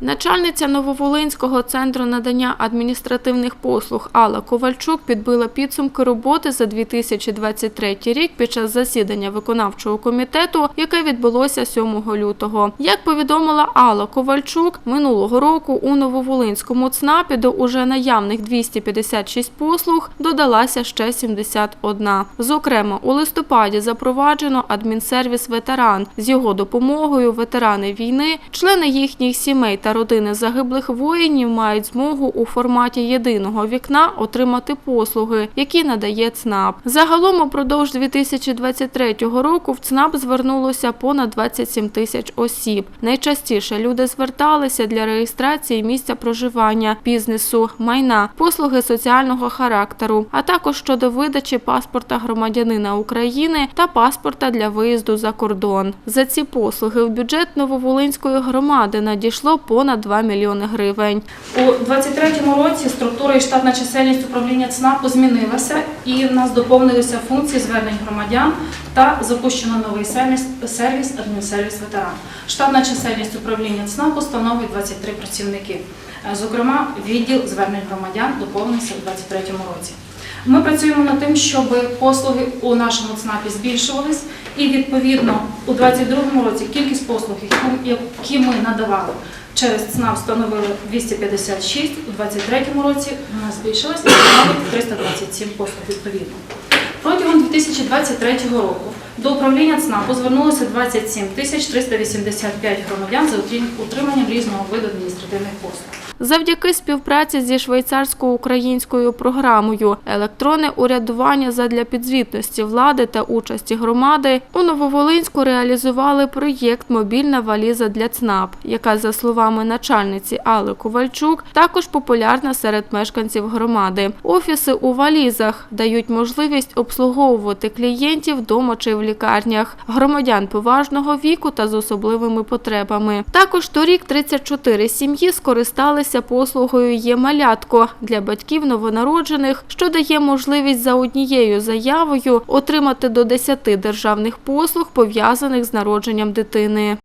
Начальниця Нововолинського центру надання адміністративних послуг Алла Ковальчук підбила підсумки роботи за 2023 рік під час засідання виконавчого комітету, яке відбулося 7 лютого. Як повідомила Алла Ковальчук, минулого року у Нововолинському ЦНАПі до уже наявних 256 послуг додалася ще 71. Зокрема, у листопаді запроваджено адмінсервіс ветеран. З його допомогою ветерани війни, члени їхніх сімей та родини загиблих воїнів мають змогу у форматі єдиного вікна отримати послуги, які надає ЦНАП. Загалом упродовж 2023 року в ЦНАП звернулося понад 27 тисяч осіб. Найчастіше люди зверталися для реєстрації місця проживання, бізнесу, майна, послуги соціального характеру, а також щодо видачі паспорта громадянина України та паспорта для виїзду за кордон. За ці послуги в бюджет Нововолинської громади надійшло понад 2 мільйони гривень. У 2023 році структура і штатна чисельність управління ЦНАПу змінилася і в нас доповнилися функції звернень громадян та запущено новий сервіс, сервіс адмінсервіс ветеран. Штатна чисельність управління ЦНАПу становить 23 працівники. Е, Зокрема, відділ звернень громадян доповнився у 2023 році. Ми працюємо над тим, щоб послуги у нашому ЦНАПі збільшувались, і відповідно у 2022 році кількість послуг, які ми надавали через ЦНАП, становили 256, у 2023 році вона збільшилася і становить 327 послуг відповідно. Протягом 2023 року до управління ЦНАПу звернулося 27 тисяч 385 громадян за утриманням різного виду адміністративних послуг. Завдяки співпраці зі швейцарсько-українською програмою електронне урядування задля підзвітності влади та участі громади у Нововолинську реалізували проєкт Мобільна валіза для ЦНАП, яка, за словами начальниці Алли Ковальчук, також популярна серед мешканців громади. Офіси у валізах дають можливість обслуговувати клієнтів вдома чи в лікарнях, громадян поважного віку та з особливими потребами. Також торік 34 сім'ї скористалися послугою «Є малятко» для батьків новонароджених, що дає можливість за однією заявою отримати до 10 державних послуг, пов'язаних з народженням дитини.